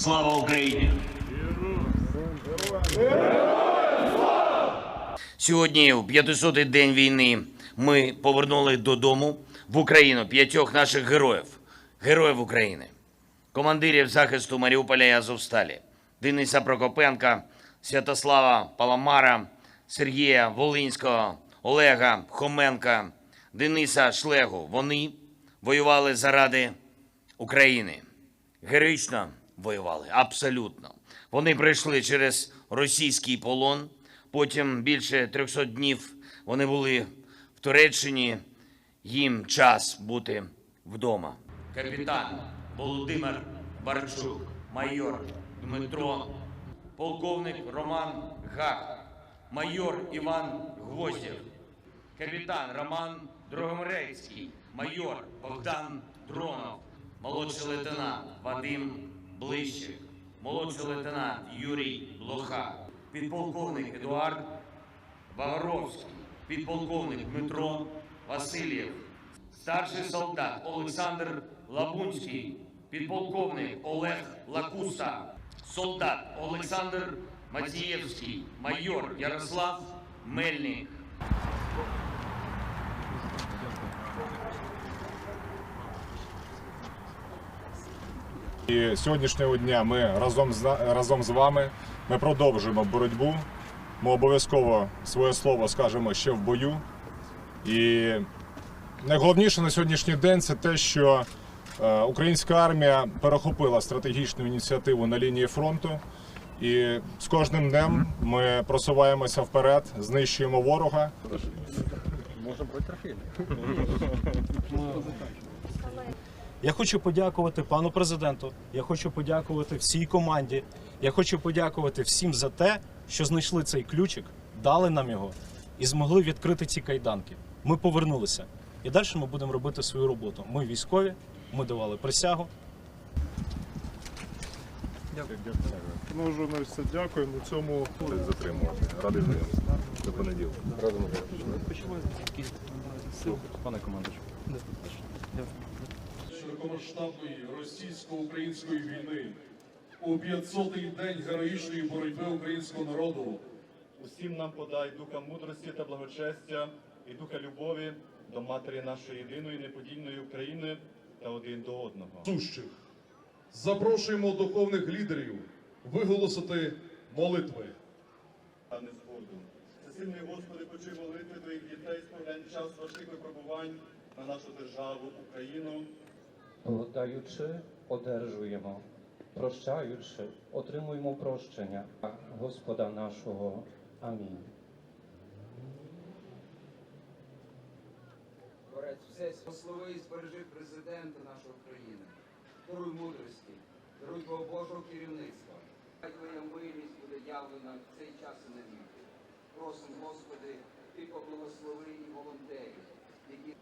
Слава Україні! Сьогодні, у 500-й день війни, ми повернули додому в Україну п'ятьох наших героїв, героїв України, командирів захисту Маріуполя і Азовсталі, Дениса Прокопенка, Святослава Паламара, Сергія Волинського, Олега Хоменка, Дениса Шлегу. Вони воювали заради України. Героїчно воювали, абсолютно. Вони пройшли через російський полон. Потім більше 300 днів вони були в Туреччині. Їм час бути вдома. Капітан Володимир Барчук, майор Дмитро, полковник Роман Гах, майор Іван Гвоздєв, капітан Роман Дрогомирецький, майор Богдан Дронов, молодший лейтенант Вадим Блищик, молодший лейтенант Юрій Лоха, підполковник Едуард Вагоровський, підполковник Дмитро Васильєв, старший солдат Олександр Лабунський, підполковник Олег Лакуста, солдат Олександр Матієвський, майор Ярослав Мельник. І сьогоднішнього дня ми разом з разом з вами ми продовжуємо боротьбу. Ми обов'язково своє слово скажемо ще в бою. І найголовніше на сьогоднішній день це те, що е, українська армія перехопила стратегічну ініціативу на лінії фронту. І з кожним днем ми просуваємося вперед, знищуємо ворога. Я хочу подякувати пану президенту. Я хочу подякувати всій команді. Я хочу подякувати всім за те, що знайшли цей ключик, дали нам його і змогли відкрити ці кайданки. Ми повернулися. І далі ми будемо робити свою роботу. Ми військові, ми давали присягу. Ми журналістам дякуємо. На цьому затримувати. Радий знайомитися. До понеділка. Пане командуючу. Широкомасштабної російсько-української війни у 500-й день героїчної боротьби українського народу Усім нам подай духа мудрості та благочестя і духа любові до матері нашої єдиної неподільної України та один до одного. сущих. Запрошуємо духовних лідерів виголосити молитви. А не згоду. Всесильний Господи, почуй молитви твоїх дітей, справляй час важких випробувань на нашу державу Україну. Даючи, одержуємо, прощаючи, отримуємо прощення Господа нашого. Амінь. Творець все благослови і збережи президента нашої країни. Даруй мудрості, даруй Твого Божого керівництва. Хай Твоя милість буде явлена в цей час і на віки. Просимо, Господи, Ти поблагослови і волонтерів, які